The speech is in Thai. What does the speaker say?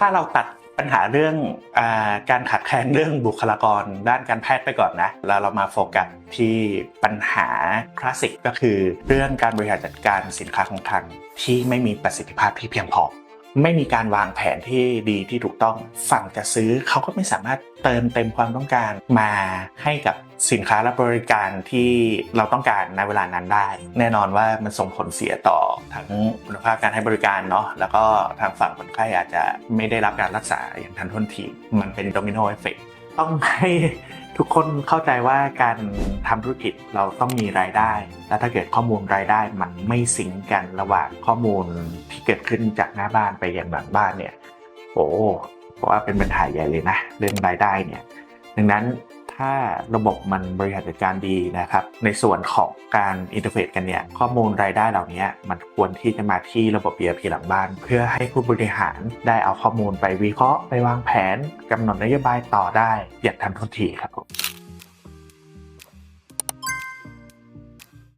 ถ้าเราตัดปัญหาเรื่องอการขาดแคลนเรื่องบุคลากรด้านการแพทย์ไปก่อนนะ แล้วเรามาโฟกัสที่ปัญหาคลาสสิกก็คือ เรื่องการบริหารจัดการสินค้าของคลังที่ไม่มีประสิทธิภาพที่เพียงพอ ไม่มีการวางแผนที่ดีที่ถูกต้อง ฝั่งจะซื้อเขาก็ไม่สามารถเติมเต็มความต้องการมาให้กับสินค้าและบริการที่เราต้องการในเวลานั้นได้ แน่นอนว่ามันส่งผลเสียต่อทั้งคุณภาพการให้บริการเนาะแล้วก็ทางฝั่งคนไข้อาจจะไม่ได้รับการรักษาอย่างทันท่วงทีมันเป็นโดมิโนเอฟเฟกต้องให้ ทุกคนเข้าใจว่าการทำธุรกิจเราต้องมีรายได้ และถ้าเกิดข้อมูลรายได้มันไม่สิงกันระหว่างข้อมูลที่เกิดขึ้นจากหน้าบ้านไปยังหลังบ้านเนี่ยโอ้เพราะว่าเป็นปัญหาใหญ่เลยนะ เรื่องรายได้เนี่ย ดังนั้น ถ้าระบบมันบริหารจัดการดีนะครับ ในส่วนของการอินเทอร์เฟซกันเนี่ย ข้อมูลรายได้เหล่านี้มันควรที่จะมาที่ระบบ ERP หลังบ้าน เพื่อให้ผู้บริหารได้เอาข้อมูลไปวิเคราะห์ไปวางแผนกำหนดนโยบายต่อได้อย่างทันท่วงทีครับผม